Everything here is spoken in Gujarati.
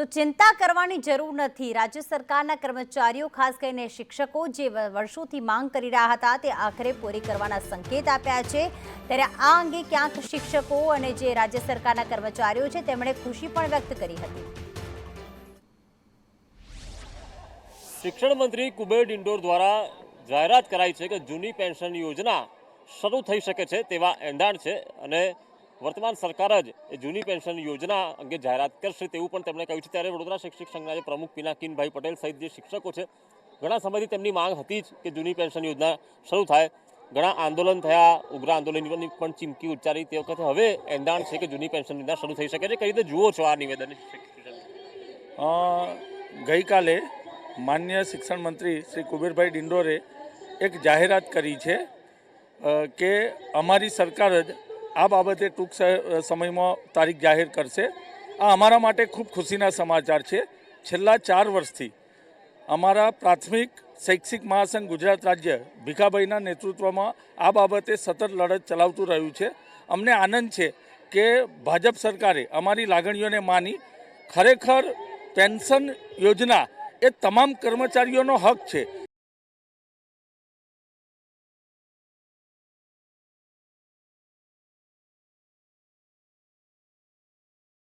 તો ચિંતા કરવાની જરૂર નથી. રાજ્ય સરકારના કર્મચારીઓ, ખાસ કરીને શિક્ષકો જે વર્ષોથી માંગ કરી રહ્યા હતા, તે આખરે પૂરી કરવાના સંકેત આપ્યા છે. ત્યારે આ અંગે ક્યાંક શિક્ષકો અને જે રાજ્ય સરકારના કર્મચારીઓ છે, તેમણે ખુશી પણ વ્યક્ત કરી હતી. શિક્ષણ મંત્રી કુબેર ડિંડોર દ્વારા જાહેરાત કરાઈ છે કે જૂની પેન્શન યોજના શરૂ થઈ શકે છે તેવા એંધાણ છે અને વર્તમાન સરકાર જ એ જૂની પેન્શન યોજના અંગે જાહેરાત કરશે તેવું પણ તેમણે કહ્યું છે. ત્યારે વડોદરા શિક્ષક સંઘના જે પ્રમુખ પિનાકીનભાઈ પટેલ સહિત જે શિક્ષકો છે, ઘણા સમયથી તેમની માંગ હતી જ કે જૂની પેન્શન યોજના શરૂ થાય. ઘણા આંદોલન થયા, ઉગ્ર આંદોલનની પણ ચીમકી ઉચ્ચારી તે વખતે હવે એંધાણ છે કે જૂની પેન્શન યોજના શરૂ થઈ શકે છે. કઈ રીતે જુઓ છો આ નિવેદન? ગઈકાલે માન્ય શિક્ષણ મંત્રી શ્રી કુબેરભાઈ ડિંડોરે એક જાહેરાત કરી છે કે અમારી સરકાર જ આ બાબતે ટૂંક સમયમાં તારીખ જાહેર કરશે. આ અમારા માટે ખૂબ ખુશીના સમાચાર છે. છેલ્લા ચાર વર્ષથી અમારા પ્રાથમિક શૈક્ષિક મહાસંઘ ગુજરાત રાજ્ય ભીખાભાઈના નેતૃત્વમાં આ બાબતે સતત લડત ચલાવતું રહ્યું છે. અમને આનંદ છે કે ભાજપ સરકારે અમારી લાગણીઓને માની ખરેખર પેન્શન યોજના એ તમામ કર્મચારીઓનો હક છે.